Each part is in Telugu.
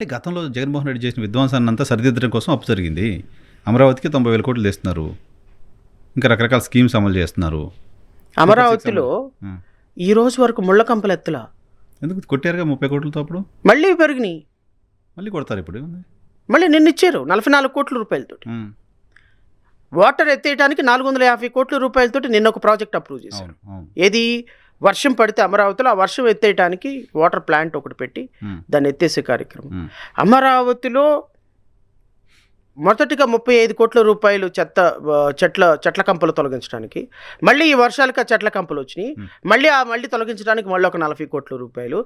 అంటే గతంలో జగన్మోహన్ రెడ్డి చేసిన విధ్వంసాన్ని అంతా సరిదిద్దడం కోసం అప్పు జరిగింది. అమరావతికి తొంభై వేల కోట్లు తెస్తున్నారు. ఇంకా రకరకాల స్కీమ్స్ అమలు చేస్తున్నారు. అమరావతిలో. ఈ రోజు వరకు ముళ్ళ కంపలు ఎత్తులా? ఎందుకు కొట్టారుగా ముప్పై కోట్లతో అప్పుడు? మళ్ళీ పెరిగినాయి. మళ్ళీ కొడతారు ఇప్పుడు మళ్ళీ నిన్న ఇచ్చారు నలభై నాలుగు కోట్ల రూపాయలతో. వాటర్ ఎత్తేయడానికి నాలుగు వందల యాభై కోట్ల రూపాయలతో నిన్న ఒక ప్రాజెక్ట్ అప్రూవ్ చేశారు. ఏది? వర్షం పడితే అమరావతిలో ఆ వర్షం ఎత్తేయడానికి వాటర్ ప్లాంట్ ఒకటి పెట్టి. దాన్ని ఎత్తేసే కార్యక్రమం. అమరావతిలో మొదటిగా ముప్పై ఐదు కోట్ల రూపాయలు చెత్త చెట్ల చెట్ల కంపలు తొలగించడానికి మళ్ళీ ఈ వర్షాలకు ఆ చెట్ల కంపలు వచ్చినాయి. మళ్ళీ ఆ మళ్ళీ తొలగించడానికి మళ్ళీ ఒక నలభై కోట్ల రూపాయలు.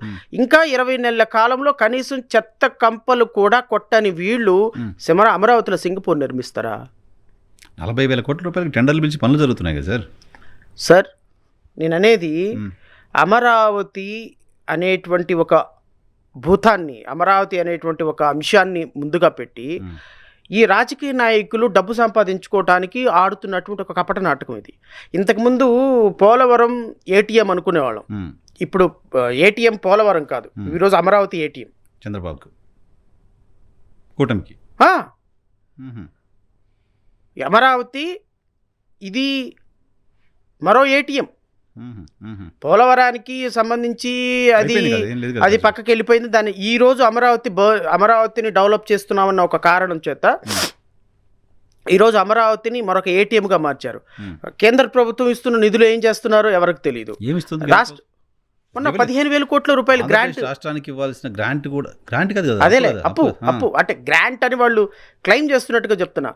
ఇంకా ఇరవై నెలల కాలంలో కనీసం చెత్త కంపలు కూడా కొట్టని వీళ్ళు. సిమర అమరావతిలో సింగపూర్ నిర్మిస్తారా నలభై వేల కోట్ల రూపాయలకి టెండర్లు పిలిచి పనులు జరుగుతున్నాయి కదా సార్ సార్ నేను అనేది. అమరావతి అనేటువంటి ఒక భూతాన్ని అమరావతి అనేటువంటి ఒక అంశాన్ని ముందుగా పెట్టి. ఈ రాజకీయ నాయకులు డబ్బు సంపాదించుకోవటానికి ఆడుతున్నటువంటి ఒక కపట నాటకం ఇది ఇంతకుముందు పోలవరం ఏటీఎం అనుకునేవాళ్ళం. ఇప్పుడు ఏటీఎం పోలవరం కాదు. ఈరోజు అమరావతి ఏటీఎం చంద్రబాబుకు కూటమికి. అమరావతి ఇది మరో ఏటీఎం. పోలవరానికి సంబంధించి అది అది. పక్కకి వెళ్ళిపోయింది దాన్ని ఈ రోజు అమరావతి అమరావతిని డెవలప్ చేస్తున్నామన్న ఒక కారణం చేత. ఈరోజు అమరావతిని మరొక ఏటీఎంగా మార్చారు. కేంద్ర ప్రభుత్వం ఇస్తున్న నిధులు ఏం చేస్తున్నారో ఎవరికి తెలియదు రాష్ట్ర మొన్న. పదిహేను వేల కోట్ల రూపాయలు గ్రాంట్ రాష్ట్రానికి ఇవ్వాల్సిన గ్రాంట్ కూడా గ్రాంట్ కాదు అదేలే కదా, అప్పు. అప్పు అంటే గ్రాంట్ అని వాళ్ళు క్లెయిమ్ చేస్తున్నట్టుగా చెప్తున్నా